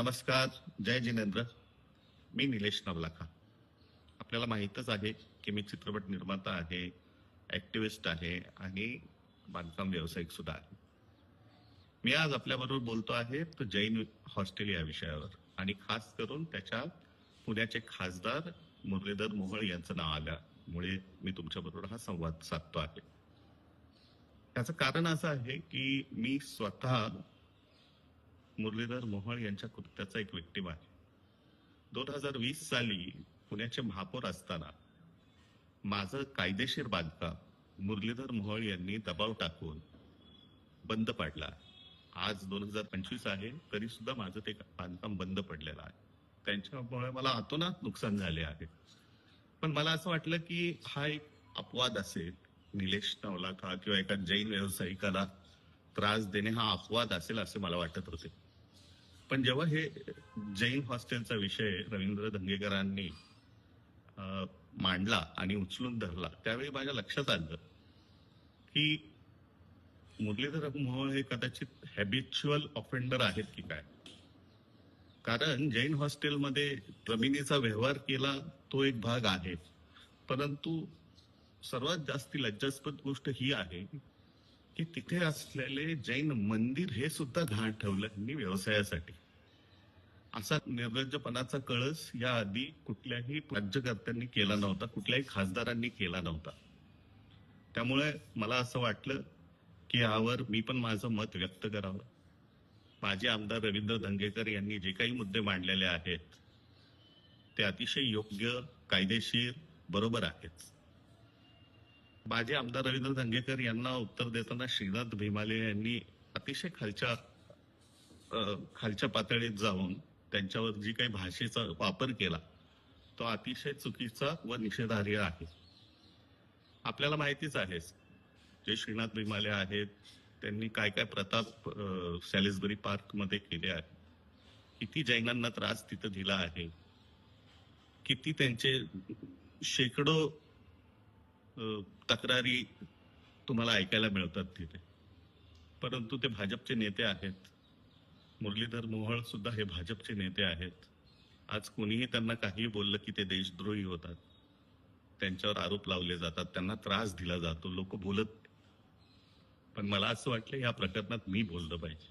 नमस्कार जय जिनेंद्र. मी निलेश नवलाखा. आपल्याला माहीतच आहे की मी चित्रपट निर्माता आहे ऍक्टिव्हिस्ट आहे आणि बांधकाम व्यावसायिक सुद्धा आहे. मी आज आपल्याबरोबर बोलतो आहे तो जैन हॉस्टेल या विषयावर आणि खास करून त्याच्या पुण्याचे खासदार मुरलीधर मोहोळ यांचं नाव आल्यामुळे मी तुमच्याबरोबर हा संवाद साधतो आहे. त्याचं कारण असं आहे की मी स्वतः मुरलीधर मोहोळ यांच्या कृत्याचा एक विक्टीम आहे. दोन हजार वीस साली पुण्याचे महापौर असताना माझं कायदेशीर बांधकाम मुरलीधर मोहोळ यांनी दबाव टाकून बंद पाडला आज दोन हजार पंचवीस आहे तरी सुद्धा माझं ते बांधकाम बंद पडलेलं आहे. त्यांच्यामुळे मला अतोनात नुकसान झाले आहे. पण मला असं वाटलं की हा एक अपवाद असेल निलेश नवलाखा किंवा एका जैन व्यावसायिकाला त्रास देणे हा अपवाद असेल असे मला वाटत होते. पण जेव्हा हे जैन हॉस्टेलचा विषय रवींद्र धंगेकरांनी मांडला आणि उचलून धरला त्यावेळी माझ्या लक्षात आलं की मुरलीधर मोहोळ हे कदाचित हॅबिच्युअल ऑफेंडर आहेत की काय? कारण जैन हॉस्टेलमध्ये जमिनीचा व्यवहार केला तो एक भाग आहे. परंतु सर्वात जास्त लज्जास्पद गोष्ट ही आहे की तिथे असलेले जैन मंदिर हे सुद्धा घाण ठेवलं व्यवसायासाठी. असा निर्लज्जपणाचा कळस या आधी कुठल्याही राज्यकर्त्यांनी केला नव्हता कुठल्याही खासदारांनी केला नव्हता. त्यामुळे मला असं वाटलं की यावर मी पण माझं मत व्यक्त करावं. माझे आमदार रवींद्र धंगेकर यांनी जे काही मुद्दे मांडलेले आहेत ते अतिशय योग्य कायदेशीर बरोबर आहेत. माझे आमदार रवींद्र धंगेकर यांना उत्तर देताना श्रीनाथ भीमाले यांनी अतिशय खालच्या खालच्या पातळीत जाऊन त्यांच्यावर जी काही भाषेचा वापर केला तो अतिशय चुकीचा व निषेधार्ह आहे. आपल्याला माहितीच आहे जे श्रीनाथ भीमाले आहेत त्यांनी काय काय प्रताप सॅलिसबरी पार्कमध्ये केले आहे. किती जैनांना त्रास तिथं दिला आहे. किती त्यांचे शेकडो तक्रारी तुम्हाला ऐकायला मिळतात तिथे. परंतु ते भाजपचे नेते आहेत. मुरलीधर मोहोळ सुद्धा हे भाजपचे नेते आहेत. आज कोणीही त्यांना काही बोललं की ते देशद्रोही होतात. त्यांच्यावर आरोप लावले जातात. त्यांना त्रास दिला जातो. लोक बोलत पण मला असं वाटलं या प्रकरणात मी बोललं पाहिजे.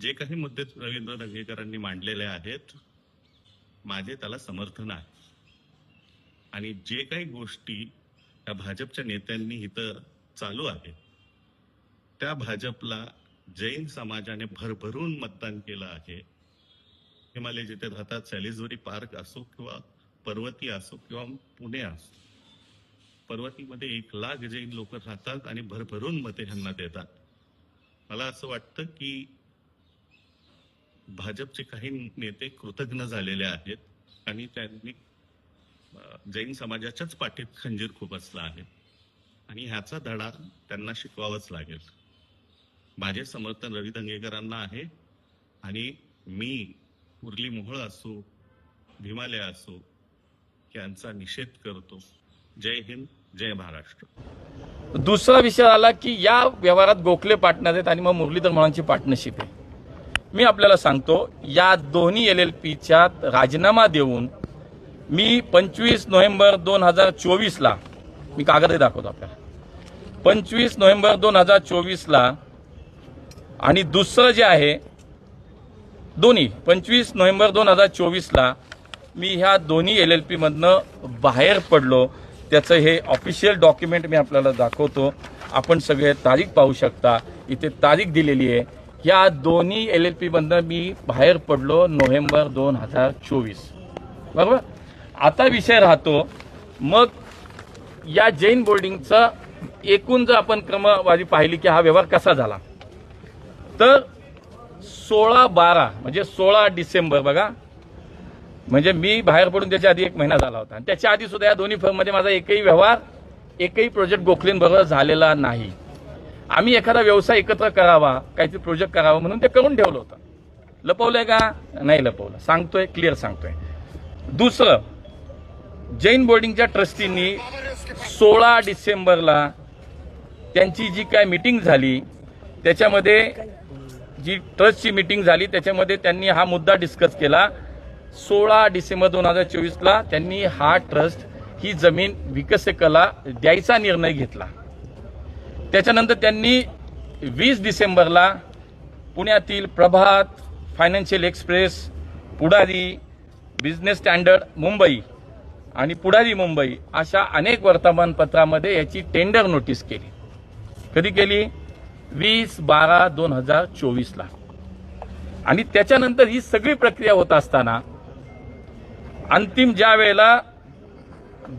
जे काही मुद्दे रवींद्र दंगेकरांनी मांडलेले आहेत माझे त्याला समर्थन आहे. आणि जे काही गोष्टी या भाजपच्या नेत्यांनी इथं चालू आहे त्या भाजपला जैन समाजाने भरभरून मतदान केलं आहे. हिमालय जिथे राहतात सॅलिसबरी पार्क असो किंवा पर्वती असो किंवा पुणे असो पर्वतीमध्ये एक लाख जैन लोक राहतात आणि भरभरून मते ह्यांना देतात. मला असं वाटतं की भाजपचे काही नेते कृतज्ञ झालेले आहेत आणि त्यांनी जैन समाजाच्याच पाठीत खंजीर खुपसला आहे. आणि ह्याचा धडा त्यांना शिकवावाच लागेल. माझे समर्थन रवी दंगेकरांना आहे. आणि मी उरली मोहळ असो भीमालय असो यांचा निषेध करतो. जय हिंद जय महाराष्ट्र. दुसरा विषय आला की या व्यवहारात गोखले पार्टनर आहेत आणि मग मुरलीधर मोहळांची पार्टनरशिप आहे. मी आपल्याला सांगतो या दोन्ही एल एल पीच्या राजीनामा देऊन मी पंचवीस नोव्हेंबर दोन हजार चोवीसला मी कागदही दाखवतो आपल्याला. पंचवीस नोव्हेंबर दोन हजार चोवीसला आणि दुसरं जे आहे दोन्ही पंचवीस नोव्हेंबर दोन हजार चोवीसला मी ह्या दोन्ही एल एल पीमधनं बाहेर पडलो. त्याचं हे ऑफिशियल डॉक्युमेंट मी आपल्याला दाखवतो. आपण सगळे तारीख पाहू शकता. इथे तारीख दिलेली आहे. या दोन्ही एल एल पीमधनं मी बाहेर पडलो नोव्हेंबर दोन हजार चोवीस. बरोबर? आता विषय राहतो. मग या जैन बोर्डिंगचा एकूण जर आपण क्रमवारी पाहिली की हा व्यवहार कसा झाला? तर सोळा बारा म्हणजे सोळा डिसेंबर बघा. म्हणजे मी बाहेर पडून त्याच्या आधी एक महिना झाला होता. आणि त्याच्या आधी सुद्धा या दोन्ही फर्ममध्ये माझा एकही व्यवहार एकही प्रोजेक्ट गोखलेंबरोबर झालेला नाही. आम्ही एखादा व्यवसाय एकत्र करावा काहीतरी प्रोजेक्ट करावा म्हणून ते करून ठेवलं होतं. लपवलंय का? नाही लपवलं. सांगतोय क्लिअर सांगतोय. दुसरं जैन बोर्डिंगच्या ट्रस्टींनी सोळा डिसेंबरला त्यांची जी काय मिटिंग झाली त्याच्यामध्ये जी ट्रस्टची मिटिंग झाली त्याच्यामध्ये त्यांनी हा मुद्दा डिस्कस केला. सोळा डिसेंबर दोन हजार चोवीसला त्यांनी हा ट्रस्ट ही जमीन विकसकला द्यायचा निर्णय घेतला. त्याच्यानंतर त्यांनी वीस डिसेंबरला पुण्यातील Prabhat Financial Express Pudhari Business Standard Mumbai आणि पुढारी मुंबई अशा अनेक वर्तमानपत्रामध्ये याची टेंडर नोटीस केली. कधी केली? वीस बारा दोन हजार चोवीसला. आणि त्याच्यानंतर ही सगळी प्रक्रिया होत असताना अंतिम ज्या वेळेला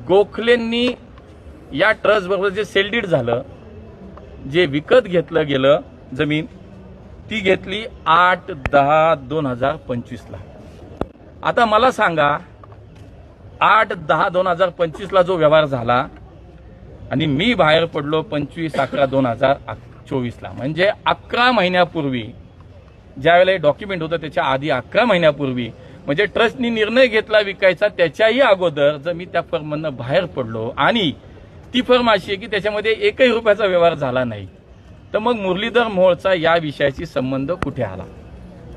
गोखलेंनी या ट्रस्टबरोबर जे सेलडीड झालं जे विकत घेतलं गेलं जमीन ती घेतली आठ दहा दोन हजार पंचवीसला. आता मला सांगा आठ दहा दोन हजार पंचवीसला जो व्यवहार झाला आणि मी बाहेर पडलो पंचवीस अकरा दोन हजार चोवीसला. म्हणजे अकरा महिन्यापूर्वी ज्यावेळेला हे डॉक्युमेंट होतं त्याच्या आधी अकरा महिन्यापूर्वी म्हणजे ट्रस्टनी निर्णय घेतला विकायचा त्याच्याही अगोदर जर मी त्या फर्ममधनं बाहेर पडलो आणि ती फर्म अशी आहे की त्याच्यामध्ये एकही रुपयाचा व्यवहार झाला नाही तर मग मुरलीधर मोहोळचा या विषयाशी संबंध कुठे आला?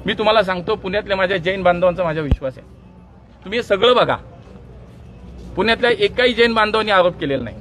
मी तुम्हाला सांगतो पुण्यातल्या माझ्या जैन बांधवांचा माझा विश्वास आहे. तुम्ही हे सगळं बघा. पुण्यातल्या एकाही जैन बांधवांनी आरोप केलेला नाही.